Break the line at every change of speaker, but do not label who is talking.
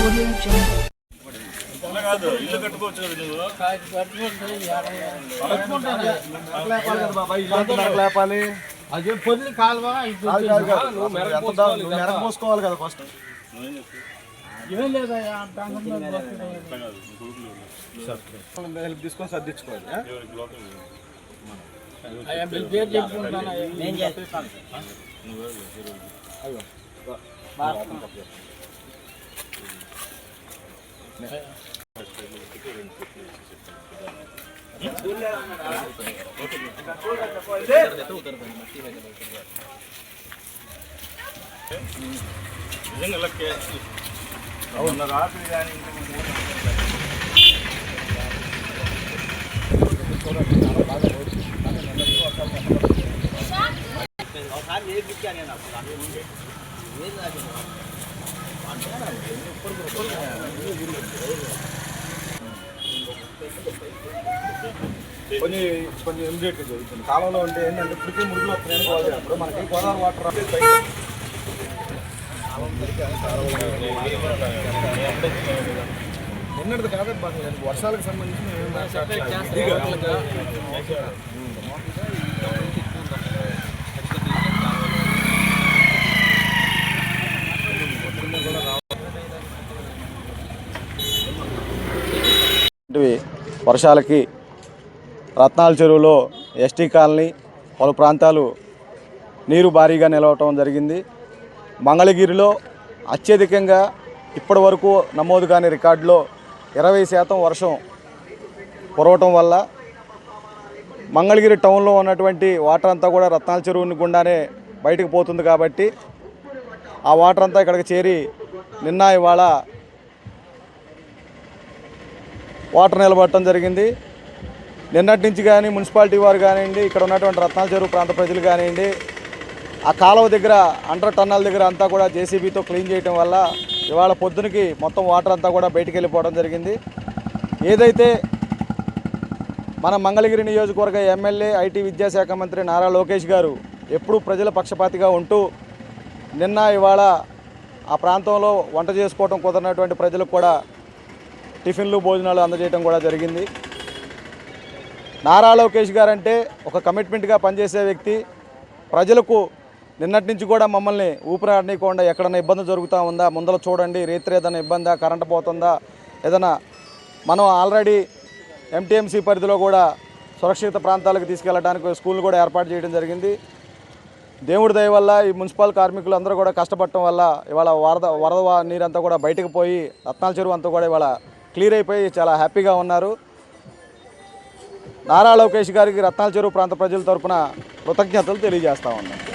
Audio Jungle.
అలా కాదు ఇల్లు కట్టుకోవచ్చు కదా నువ్వు
లేపాలి
అది పొద్దున కాలువ ఇది
కాదు, కాదు, కాదు.
నువ్వు
అసలు
మెరక
ఎంత
పోసుకోవాలి
దా- నువ్వు
కదా.
మెరక పోసుకోవాలి కదా ఫస్ట్
నువ్వేం చెప్తావు
ఏం లేదయ్యా టాంగం మీద పోస్తున్నాయి.
అట్లా కాదు నీ కొడుకులు
హెల్ప్ తీసుకొని సర్దించుకోవాలి ఆ?
ఎవరికి లోకల్
అయ్యా, మీ పేరు చెప్పుకుంటానయ్యా.
నిజంగా ఇలా కేసు అవును రాత్రి కానీ ఇంకా
కొన్ని కొన్ని ఇమీడియట్గా జరుగుతుంది కాలంలో ఉంటే ఏంటంటే ఇప్పటికీ మురుగులు వస్తున్నాయని గోదావరి అప్పుడు మనకి గోదావరి వాటర్ రాలేదు పైకి. నిన్నటిది కాదు బాగా వర్షాలకు సంబంధించిన వర్షాలకి రత్నాల చెరువులో ఎస్టీ కాలనీ పలు ప్రాంతాలు నీరు భారీగా నిలవటం జరిగింది. మంగళగిరిలో అత్యధికంగా ఇప్పటి వరకు నమోదు కాని రికార్డులో ఇరవై శాతం వర్షం కురవటం వల్ల మంగళగిరి టౌన్లో ఉన్నటువంటి వాటర్ అంతా కూడా రత్నాల చెరువుని గుండానే బయటకు పోతుంది కాబట్టి ఆ వాటర్ అంతా ఇక్కడికి చేరి నిన్న ఇవాళ వాటర్ నిలబడటం జరిగింది. నిన్నటి నుంచి కానీ మున్సిపాలిటీ వారు కానివ్వండి ఇక్కడ ఉన్నటువంటి రత్నాల చెరువు ప్రాంత ప్రజలు కానివ్వండి ఆ కాలువ దగ్గర అండర్ టన్నల్ దగ్గర అంతా కూడా జేసీబీతో క్లీన్ చేయటం వల్ల ఇవాళ పొద్దునకి మొత్తం వాటర్ అంతా కూడా బయటికి వెళ్ళిపోవడం జరిగింది. ఏదైతే మన మంగళగిరి నియోజకవర్గ ఎమ్మెల్యే ఐటీ విద్యాశాఖ మంత్రి నారా లోకేష్ గారు ఎప్పుడూ ప్రజల పక్షపాతిగా ఉంటూ నిన్న ఇవాళ ఆ ప్రాంతంలో వంట చేసుకోవడం కుదరనటువంటి ప్రజలకు కూడా టిఫిన్లు భోజనాలు అందజేయడం కూడా జరిగింది. నారా లోకేష్ గారంటే ఒక కమిట్మెంట్గా పనిచేసే వ్యక్తి. ప్రజలకు నిన్నటి నుంచి కూడా మమ్మల్ని ఊపిరాడనీయకుండా ఎక్కడైనా ఇబ్బంది జరుగుతూ ఉందా? ముందర చూడండి. రేత్రి ఏదైనా ఇబ్బందా? కరెంట్ పోతుందా? ఏదైనా మనం ఆల్రెడీ ఎంటీఎంసీ పరిధిలో కూడా సురక్షిత ప్రాంతాలకు తీసుకెళ్ళడానికి స్కూల్ కూడా ఏర్పాటు చేయడం జరిగింది. దేవుడి దయ వల్ల ఈ మున్సిపల్ కార్మికులు అందరూ కూడా కష్టపడటం వల్ల ఇవాళ వరద వరద నీరంతా కూడా బయటకు పోయి రత్నాల చెరువు అంతా కూడా ఇవాళ క్లియర్ అయిపోయి చాలా హ్యాపీగా ఉన్నారు. నారా లోకేష్ గారికి రత్నాల చెరువు ప్రాంత ప్రజల తరపున కృతజ్ఞతలు తెలియజేస్తా ఉన్నాను